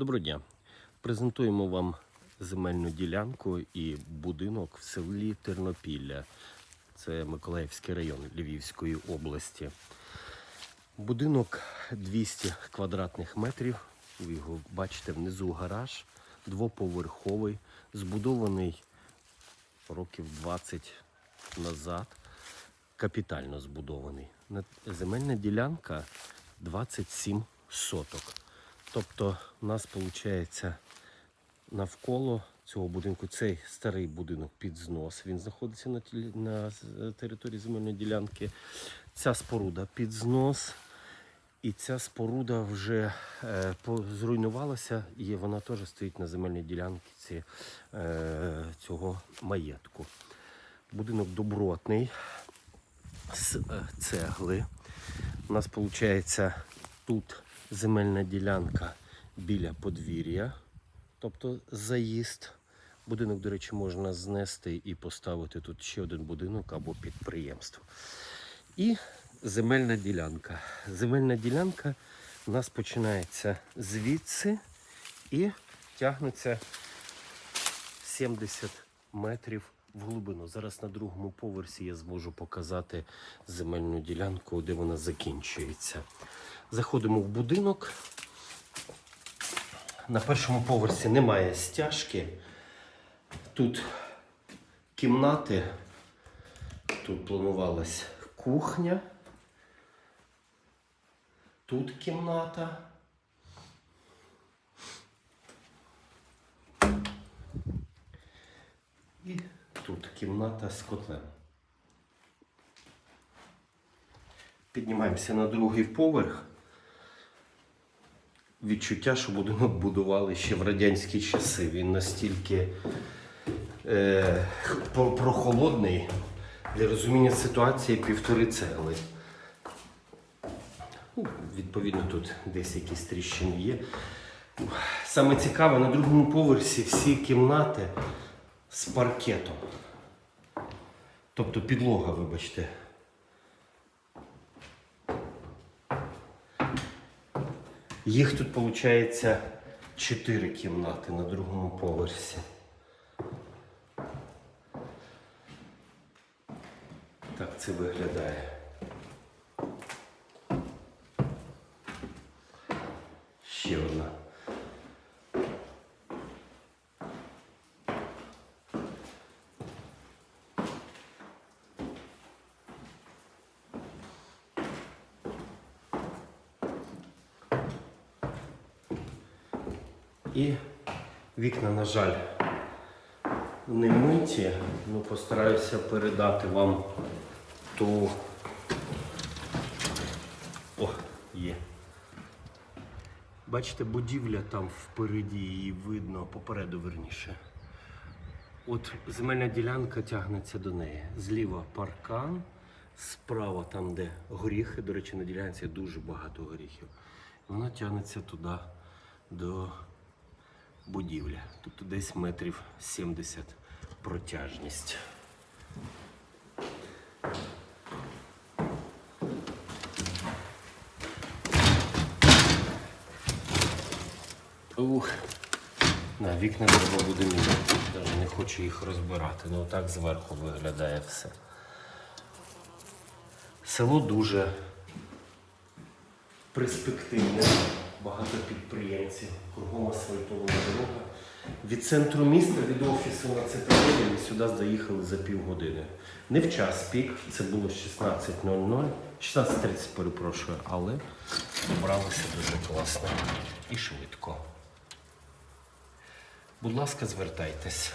Доброго дня. Презентуємо вам земельну ділянку і будинок в селі Тернопілля. Це Миколаївський район Львівської області. Будинок 200 квадратних метрів. Ви його бачите внизу гараж, двоповерховий, збудований років 20 назад. Капітально збудований. Земельна ділянка 27 соток. Тобто у нас виходить навколо цього будинку цей старий будинок під знос. Він знаходиться на, на території земельної ділянки. Ця споруда під знос. І ця споруда вже е, зруйнувалася, і вона теж стоїть на земельній ділянці е, цього маєтку. Будинок добротний з е, цегли. У нас виходить тут земельна ділянка біля подвір'я, тобто заїзд. Будинок, до речі, можна знести і поставити тут ще один будинок або підприємство. І земельна ділянка. Земельна ділянка у нас починається звідси і тягнеться 70 метрів в глибину. Зараз на другому поверсі я зможу показати земельну ділянку, де вона закінчується. Заходимо в будинок. На першому поверсі немає стяжки. Тут кімнати, тут планувалась кухня. Тут кімната. І тут кімната з котлем. Піднімаємося на другий поверх. Відчуття, що будинок будували ще в радянські часи. Він настільки е, прохолодний для розуміння ситуації півтори цегли. Ну, відповідно, тут десь якісь тріщини є. Саме цікаве, на другому поверсі всі кімнати з паркетом. Тобто підлога, вибачте. Їх тут виходить 4 кімнати на другому поверсі. Так це виглядає. Ще одна. І вікна, на жаль, не миті, але постараюся передати вам ту. О, є. Бачите, будівля там впереді, її видно, попереду верніше. От земельна ділянка тягнеться до неї. Зліва паркан, справа там, де горіхи. До речі, на ділянці дуже багато горіхів. Вона тягнеться туди до будівлі. Тобто десь метрів 70 протяжність. Ух. На вікна треба буде міняти. Навіть не хочу їх розбирати. Ну так зверху виглядає все. Село дуже перспективне, багато підприємців, кругом асфальтована дорога. Від центру міста, від офісу на цитаделі ми сюди заїхали за півгодини. Не в час пік, це було 16.00, 16.30, перепрошую, але добралося дуже класно і швидко. Будь ласка, звертайтесь.